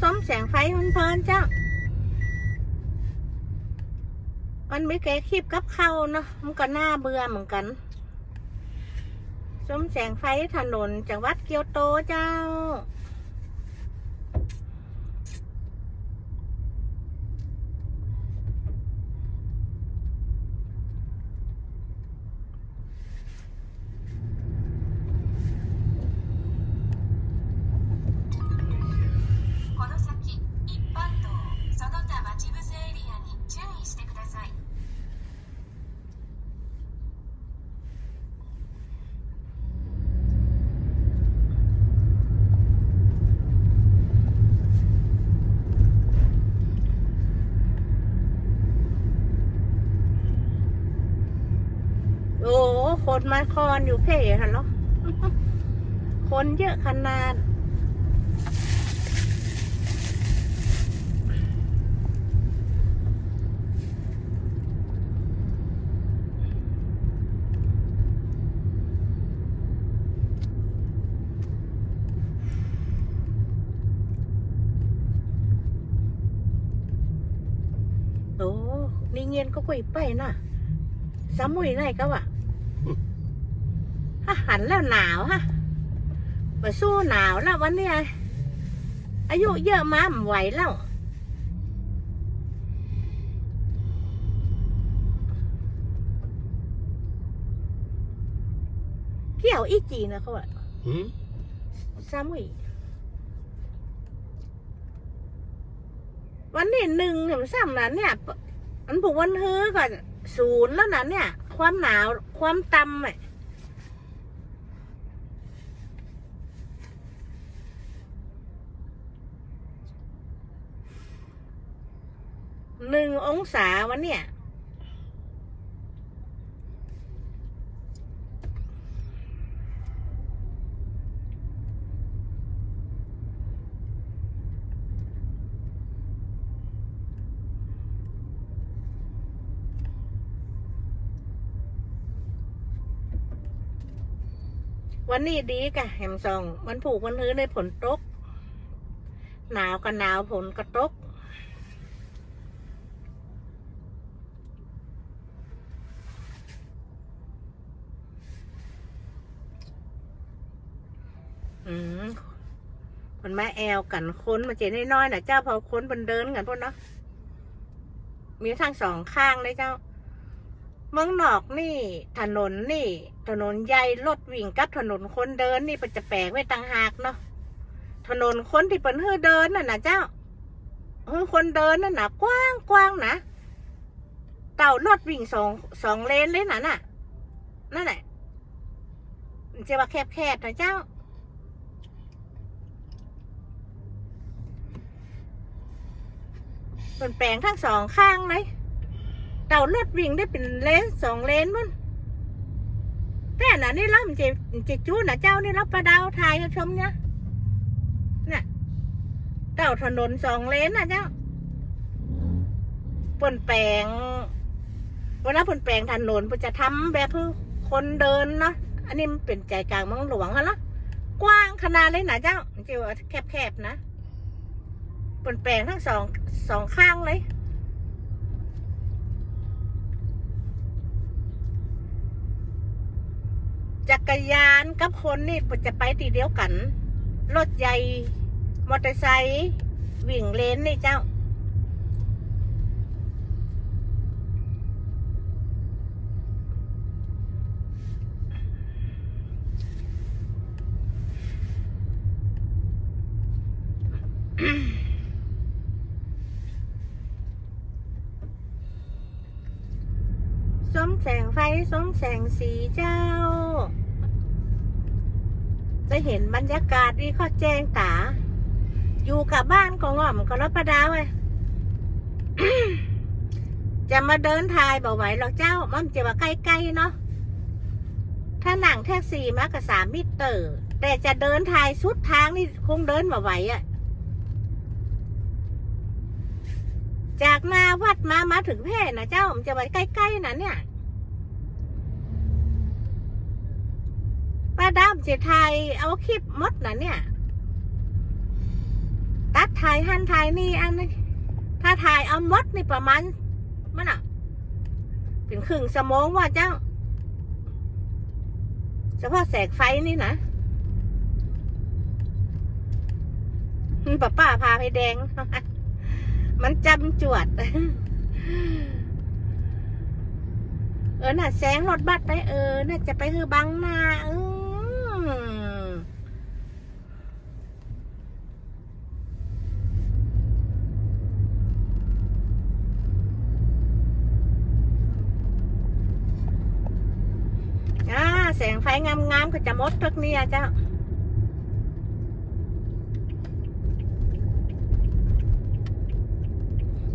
ส้มแสงไฟเพลินๆเจ้า มันไม่แก้คลิปกับเข้าเนาะ มันก็น่าเบื่อเหมือนกันส้มแสงไฟถนนจังหวัดเกียวโตเจ้า คนมาคอนอยู่เพ่ฮันเหรอคนเยอะขนาดโอ้นี่เงียนก็คุยไปน่ะสามุยไหนก็วะ ฮะหันแล้วหนาวฮะมาสู้หนาวแล้ววันเนี้ยอายุเยอะมาไม่ไหวแล้วเที่ยวอีจีนะเขาอะหืมสามุยวันนี้หนึ่งถึงสามนั้นเนี่ยมันผูกวันเฮือก่อนศูนย์แล้วนะเนี่ย ความหนาวความต่ำอะ หนึ่งองศาวันเนี่ย วันนี้ดีกะแฮมซอง มันผูกมันฮื้อในผลตก หนาวกับหนาวผลกระตก อืมคนแม่แอลกันค้นมาเจนน้อยๆนะเจ้าพอค้นบนเดินกันพวกเนาะมีทั้งสองข้างเลยเจ้า เมืองนอกนี่ ถนนนี่ ถนนใหญ่รถวิ่งกับถนนคนเดินนี่มันจะแปลกไว้ต่างหากเนาะถนนคนที่เป็นเฮือเดินน่ะนะเจ้าเฮือคนเดินน่ะนะกว้างกว้างนะเต่ารถวิ่งสองสองเลนเลยนะน่ะนั่นแหละจะว่าแคบๆนะเจ้า เป็นแปลงทั้งสองข้างเลยเต่ารถวิ่งได้เป็นเลนสองเลนมันแต่น่ะนี่เรามันจะมันจะจู้นะเจ้านี่เราประดาวทายชมเนี่ยน่ะเต่าถนนสองเลนนะเจ้าเปนแปลงวันนั้เปนแปลงถนนเพิ่นจะทำแบบเพื่อคนเดินเนาะอันนี้มันเป็นใจกลางเมืองหลวงอะเนาะกว้างขนาดเลยนะเจ้ามันจว่าแคบๆนะ เปนแปลงทั้งสองสองข้างเลยจักรยานกับคนนี่จะไปทีเดียวกัน รถใหญ่ มอเตอร์ไซค์วิ่งเลนนี่เจ้าส้ม แสงไฟส้มแสงสีเจ้า จะเห็นบรรยากาศที่เขาแจ้งตา อยู่กับบ้านก็ง่อมก็รับประดาไว้จะมาเดินทายบอกไหวหรอกเจ้า มันจะว่าใกล้ๆเนาะ ถ้าหนังแท็กซี่มากกับสามมิเตอร์ แต่จะเดินทายสุดทางนี่คงเดินมาไหวอะจากนาวัดมามาถึงแพร่นะเจ้า มันจะไว้ใกล้ๆนะเนี่ย ป้า ดามเจไทยเอาคลิปมดนะเนี่ย ตัดทถ่ายหันถ่ายนี่อันนี้ถ้าถ่ายเอามดนี่ประมาณมันอะ เป็นครึ่งสมองว่าเจ้าเฉพาะแสงไฟนี่นะป้าป้าพาไปแดง มันจำจวด เออ น่ะ แสงรถบัสไป เออ น่าจะไปคือบังหน้าเอออ่า แสงไฟงามๆก็จะมดทุกเนี่ยเจ้า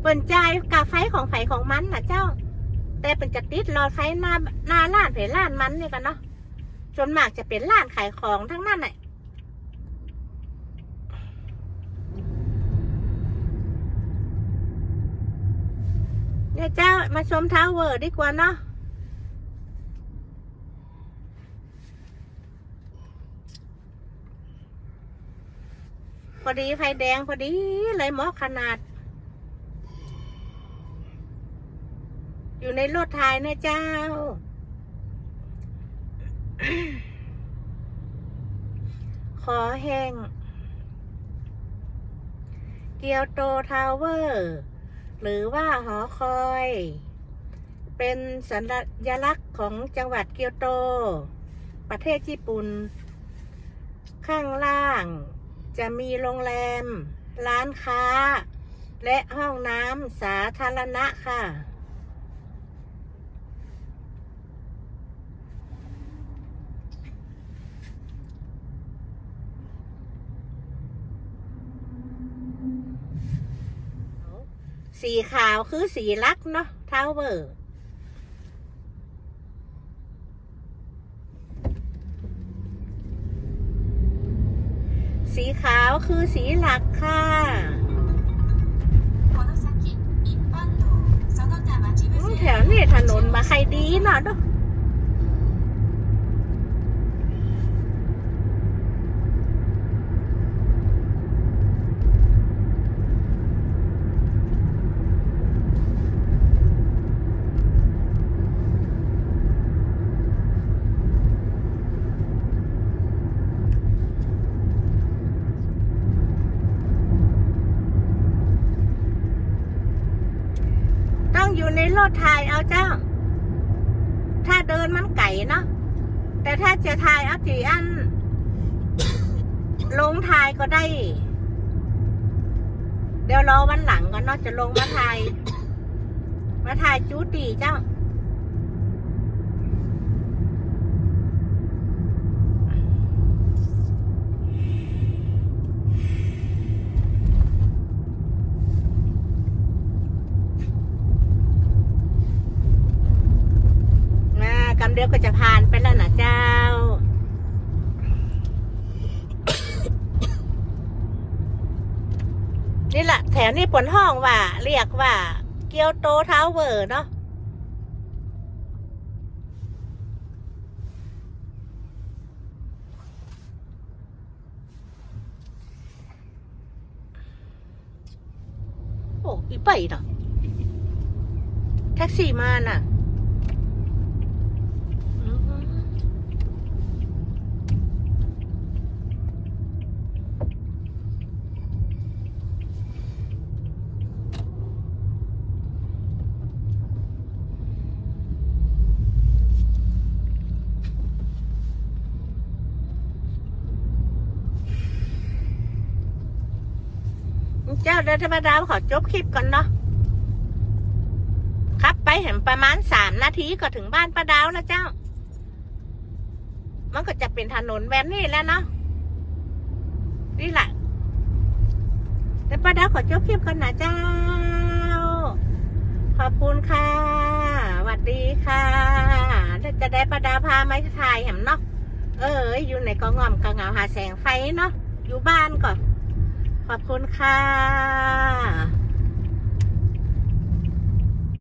เปิ่นใจายกาไฟของไฟของมันนะเจ้า แต่เป็นจะติดรอไฟหน้าหน้าร้านเพร้านมันนี่กันเนาะ ส่วนมากจะเป็นร้านขายของทั้งนั้นแหละเนี่ยเจ้ามาชมทาวเวอร์ดีกว่าเนาะพอดีไฟแดงพอดีเลยหมาะขนาด อยู่ในรถไทยนะเจ้า ขอแห้งเกียวโตทาวเวอร์ หรือว่าหอคอย เป็นสัญลักษณ์ของจังหวัดเกียวโต ประเทศญี่ปุ่น ข้างล่างจะมีโรงแรม ร้านค้า และห้องน้ำสาธารณะค่ะ สีขาวคือสีลักเนาะเทาเบอร์สีขาวคือสีหลักค่ะแถวนี้ถนนมาใครดีเนาะดู ในรถถ่ายเอาเจ้า ถ้าเดินมันไก่เนาะแต่ถ้าจะถ่ายเอาจีอัน ลงถ่ายก็ได้ เดี๋ยวรอวันหลังก่อนเนาะจะลงมาถ่าย มาถ่ายจูตีเจ้า เดียวก็จะผ่านไปแล้วนะเจ้า นี่แหละแถวนี้ปนห้องว่า เรียกว่า เกียวโตทาวเวอร์เนาะโอ้อีไปเนาะแท็กซี่มาน่ะ อืม เจ้าเดินธรรมดาขอจบคลิปก่อนเนาะครับไปเห็นประมาณสามนาทีก็ถึงบ้านป้าดาวแล้วเจ้า มันก็จะเป็นถนนแบบนี้แล้วเนาะนี่แหละแต่ป้าดาวขอจบคลิปก่อนนะเจ้า ขอบคุณค่ะสวัสดีค่ะจะได้ป้าดาวพาไมาถ่ายเห็นเนาะเอออยู่ในกองงอมกองเหงาหาแสงไฟเนาะอยู่บ้านก่อน ขอบคุณค่ะ